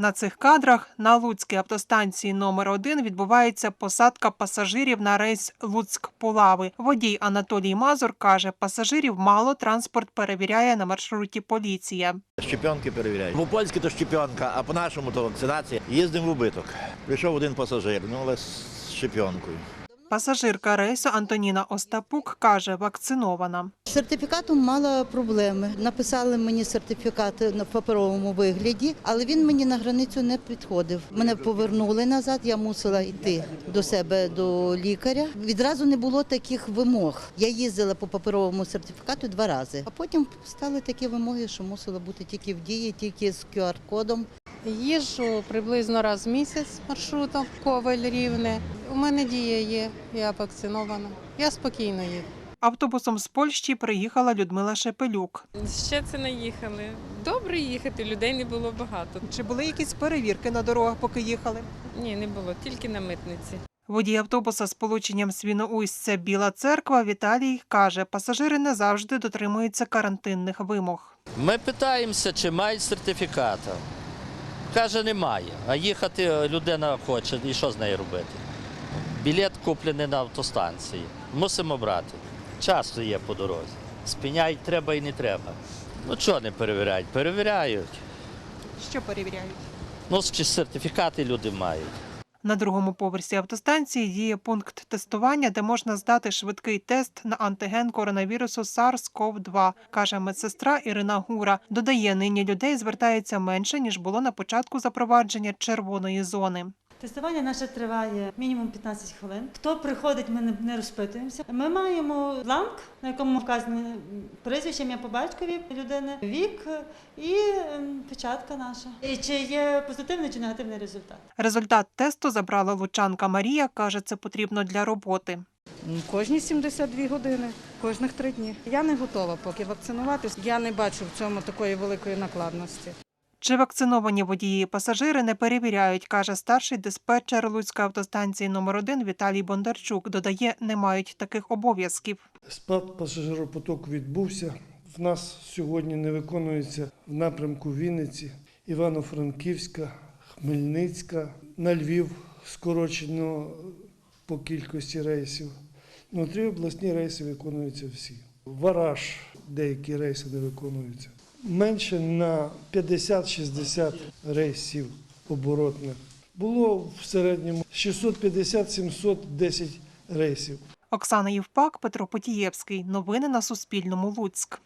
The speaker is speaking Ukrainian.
На цих кадрах на Луцькій автостанції номер 1 відбувається посадка пасажирів на рейс Луцьк-Пулави. Водій Анатолій Мазур каже, пасажирів мало, транспорт перевіряє на маршруті поліція. Щепенки перевіряють. У польській то щепенка, а по-нашому то вакцинація. Їздимо в убиток. Прийшов один пасажир, ну але з щепенкою. Пасажирка рейсу Антоніна Остапук каже, вакцинована. З Сертифікатом мала проблеми. Написали мені сертифікат на паперовому вигляді, але він мені на границю не підходив. Мене повернули назад. Я мусила йти до себе до лікаря. Відразу не було таких вимог. Я їздила по паперовому сертифікату два рази, а потім стали такі вимоги, що мусила бути тільки в дії, тільки з QR-кодом. Їжджу приблизно раз в місяць маршрутом Коваль Рівне. У мене дія є, я вакцинована. Я спокійно їду. Автобусом з Польщі приїхала Людмила Шепелюк. Ще це не їхали. Добре їхати, людей не було багато. Чи були якісь перевірки на дорогах, поки їхали? Ні, не було, тільки на митниці. Водій автобуса з полученням Свіноустя Біла Церква Віталій каже, пасажири не завжди дотримуються карантинних вимог. Ми питаємося, чи мають сертифіката. Каже, немає. А їхати людина хоче, і що з нею робити? Білет куплений на автостанції. Мусимо брати. Часто є по дорозі. Спиняють треба і не треба. Ну чого не перевіряють? Перевіряють. Що перевіряють? Ну, чи сертифікати люди мають. На другому поверсі автостанції діє пункт тестування, де можна здати швидкий тест на антиген коронавірусу SARS-CoV-2, каже медсестра Ірина Гура. Додає, нині людей звертається менше ніж було на початку запровадження червоної зони. Тестування наше триває мінімум 15 хвилин. Хто приходить, ми не- розпитуємося. Ми маємо бланк, на якому вказане прізвище, ім'я по батькові людини, вік і ем, печатка наша. І чи є позитивний чи негативний результат. Результат тесту забрала лучанка Марія. каже, це потрібно для роботи. Ну, Кожні 72 години, кожних три дні. Я не готова поки вакцинуватись. Я не бачу в цьому такої великої накладності. Чи вакциновані водії і пасажири не перевіряють, каже старший диспетчер Луцької автостанції номер 1 Віталій Бондарчук. Додає, не мають таких обов'язків. Спад пасажиропотоку відбувся. В нас сьогодні не виконується в напрямку Вінниці, Івано-Франківська, Хмельницька, на Львів скорочено по кількості рейсів. Ну, три обласні рейси виконуються всі. Вараж деякі рейси не виконуються. Менше на 50-60 рейсів оборотних. Було в середньому 650-710 рейсів. Оксана Євпак, Петро Потієвський. Новини на Суспільному. Луцьк.